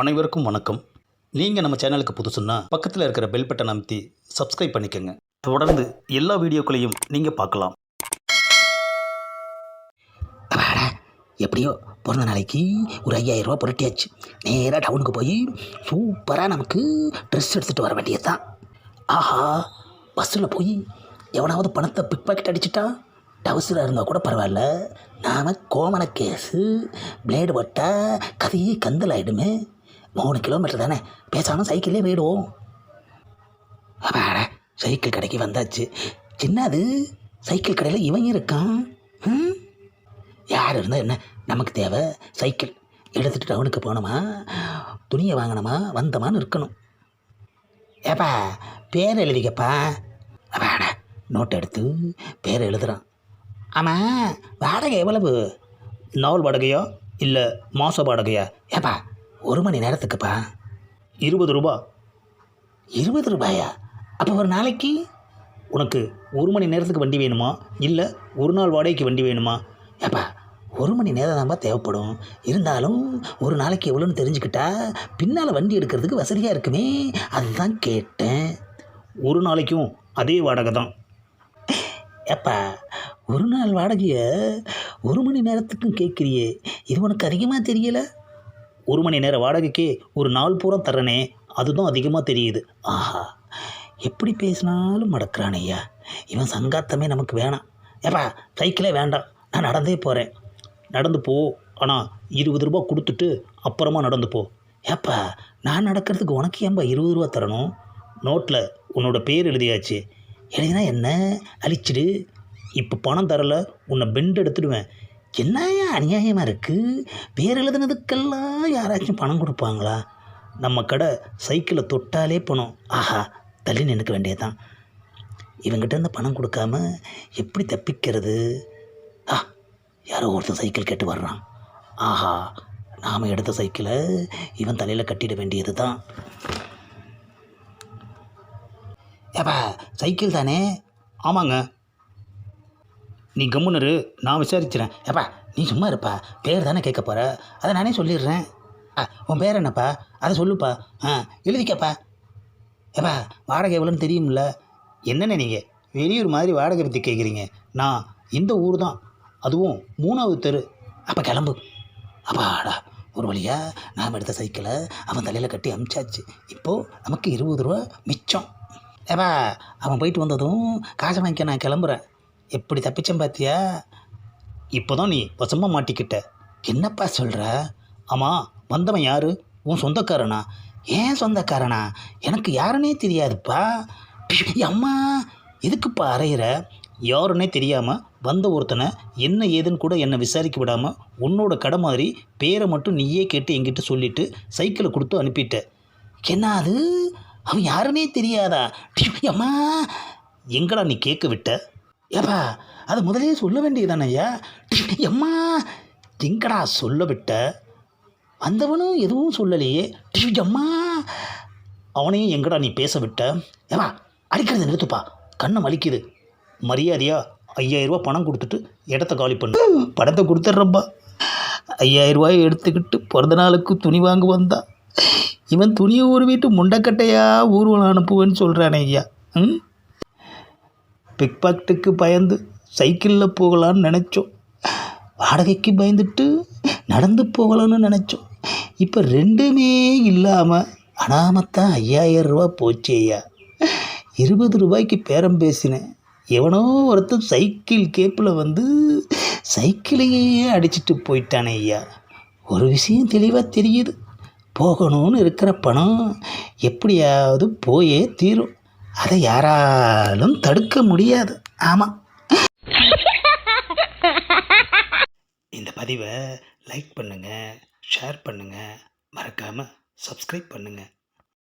அனைவருக்கும் வணக்கம். நீங்கள் நம்ம சேனலுக்கு புதுசுன்னா பக்கத்தில் இருக்கிற பெல் பட்டன் அமைத்தி சப்ஸ்கிரைப் பண்ணிக்கோங்க. தொடர்ந்து எல்லா வீடியோக்களையும் நீங்கள் பார்க்கலாம். எப்படியோ பிறந்த நாளைக்கு ஒரு ஐயாயிரம் ரூபா புரட்டியாச்சு. நேராக டவுனுக்கு போய் சூப்பராக நமக்கு ட்ரெஸ் எடுத்துகிட்டு வர வேண்டியது தான் ஆஹா பஸ்ஸில் போய் எவனாவது பணத்தை பிக் பாக்கெட் அடிச்சிட்டா டவுசராக இருந்தால் கூட பரவாயில்ல. நாம் கோமண கேஸு பிளேடு பட்டா கதையே கந்தல் ஆகிடுமே மூணு கிலோமீட்டர் தானே? பேசாமல் சைக்கிள்லேயே போயிடுவோம். அப்பாடா சைக்கிள் கடைக்கு வந்தாச்சு. சின்னது. சைக்கிள் கடையில் இவன் இருக்கான். யார் இருந்தால் என்ன? நமக்கு தேவை. சைக்கிள். எடுத்துகிட்டு டவுனுக்கு போனோமா துணியை வாங்கினோமா வந்தோமான்னு இருக்கணும். ஏப்பா பேர் எழுதிக்கப்பா. அப்பாடா நோட்டை எடுத்து பேர் எழுதுகிறான் ஆமாம் வாடகை எவ்வளவு? நாவல் வாடகையோ இல்லை மாத வாடகையா? ஏப்பா ஒரு மணி நேரத்துக்குப்பா. இருபது ரூபா. இருபது ரூபாயா? அப்போ ஒரு நாளைக்கு? உனக்கு ஒரு மணி நேரத்துக்கு வண்டி வேணுமா? இல்லை ஒரு நாள் வாடகைக்கு வண்டி வேணுமா? ஏப்பா ஒரு மணி நேரம் தான்ப்பா தேவைப்படும். இருந்தாலும் ஒரு நாளைக்கு எவ்வளோன்னு தெரிஞ்சுக்கிட்டா பின்னால் வண்டி எடுக்கிறதுக்கு வசதியாக இருக்குமே. அதுதான் கேட்டேன். ஒரு நாளைக்கும் அதே வாடகை தான். ஏப்பா ஒரு நாள் வாடகையை ஒரு மணி நேரத்துக்கும் கேட்குறியே. இது உனக்கு அதிகமாக தெரியல? ஒரு மணி நேர வாடகைக்கே ஒரு நாள் பூரா தரனே அதுதான் அதிகமாக தெரியுது. ஆஹா எப்படி பேசினாலும் மடக்கிறான் ஐயா. இவன் சங்காத்தமே நமக்கு வேணாம். ஏப்பா சைக்கிளே வேண்டாம். நான் நடந்தே போகிறேன் நடந்து போ. ஆனால் இருபது ரூபா கொடுத்துட்டு அப்புறமா நடந்து போ. ஏப்பா நான் நடக்கிறதுக்கு உனக்கு ஏன்பா இருபது ரூபா தரணும்? நோட்டில் உன்னோட பேர் எழுதியாச்சு. எழுதினா என்ன? அழிச்சிடு. இப்போ பணம் தரல உன்னை பெண்ட் எடுத்துடுவேன். என்னையா அநியாயமாக இருக்குது பேர் எழுதுனதுக்கெல்லாம் யாராச்சும் பணம் கொடுப்பாங்களா? நம்ம கடை சைக்கிளை தொட்டாலே பணம் ஆஹா தள்ளி நின்றுக்க வேண்டியதுதான். இவங்கிட்ட இருந்து பணம் கொடுக்காம எப்படி தப்பிக்கிறது? ஆ யாரோ ஒருத்தர் சைக்கிள் கேட்டு வர்றான். ஆஹா நாம் எடுத்த சைக்கிளை இவன் தலையில் கட்டிட வேண்டியது தான் ஏப்பா சைக்கிள் தானே? ஆமாங்க. நீ கம்முனரு நான் விசாரிச்சிறேன். ஏப்பா நீ சும்மா இருப்பா பேர் தானே கேட்க போகிற அதை நானே சொல்லிடுறேன். ஆ உன் பேர் என்னப்பா? அதை சொல்லுப்பா. ஆ எழுதிக்கப்பா. ஏப்பா வாடகை எவ்வளோன்னு தெரியும்ல? என்னென்ன நீங்கள் வெளியூர் மாதிரி வாடகை பற்றி கேட்குறீங்க. நான் இந்த ஊர் தான். அதுவும் மூணாவது தெரு. அப்போ கிளம்பு. அப்பாடா ஒரு வழியா நாம் எடுத்த சைக்கிளை அவன் தலையில் கட்டி அமிச்சாச்சு. இப்போது நமக்கு இருபது ரூபா மிச்சம். ஏப்பா அவன் போயிட்டு வந்ததும் காசை வாங்கிக்க நான் கிளம்புறேன். எப்படி தப்பிச்சேன் பார்த்தியா இப்போ தான் நீ வசமாக மாட்டிக்கிட்ட. என்னப்பா சொல்கிற ஆமாம் வந்தவன் யாரு? உன் சொந்தக்காரனா? ஏன் சொந்தக்காரனா? எனக்கு யாருன்னே தெரியாதுப்பா. அம்மா எதுக்குப்பா அறையிற? யாருன்னே தெரியாமல் வந்த ஒருத்தனை என்ன ஏதுன்னு கூட என்னை விசாரிக்க விடாமல் உன்னோட கடை மாதிரி பேரை மட்டும் நீயே கேட்டு என்கிட்ட சொல்லிவிட்டு சைக்கிளை கொடுத்து அனுப்பிட்ட. என்ன அது? அவன் யாருன்னே தெரியாதா? அம்மா எங்கடா நீ கேட்க விட்ட? ஏப்பா அதை முதலே சொல்ல வேண்டியதானே ஐயா? அம்மா எங்கடா சொல்ல விட்ட? வந்தவனும் எதுவும் சொல்லலையே. அம்மா அவனையும் எங்கடா நீ பேச விட்ட? ஏவா அடிக்கிறது நிறுத்துப்பா. கண்ணை வலிக்குது மரியாதையா ஐயாயிரம் பணம் கொடுத்துட்டு இடத்த காலி பண்ணு. பணத்தை கொடுத்துட்றப்பா ஐயாயிரம் எடுத்துக்கிட்டு பிறந்த நாளுக்கு துணி வாங்க வந்தா. இவன் துணியை ஊர் வீட்டு முண்டைக்கட்டையா ஊர்வலம் அனுப்புவேன்னு சொல்கிறானே ஐயா. ம்? பிக்பாக்க்ட்டுக்கு பயந்து சைக்கிளில் போகலான்னு நினச்சோம். வாடகைக்கு பயந்துட்டு நடந்து போகலான்னு நினச்சோம். இப்போ ரெண்டுமே இல்லாமல் அனாமத்தான் ஐயாயிரம் ரூபா போச்சு ஐயா. இருபது ரூபாய்க்கு பேரம் பேசினேன். எவனோ ஒருத்தன் சைக்கிள் கேப்பில் வந்து சைக்கிளையே அடிச்சிட்டு போயிட்டானே ஐயா. ஒரு விஷயம் தெளிவாக தெரியுது. போகணும்னு இருக்கிற பணம் எப்படியாவது போயே தீரும். அதை யாராலும் தடுக்க முடியாது. ஆமாம் இந்த பதிவை லைக் பண்ணுங்கள் ஷேர் பண்ணுங்கள் மறக்காமல் சப்ஸ்கிரைப் பண்ணுங்கள்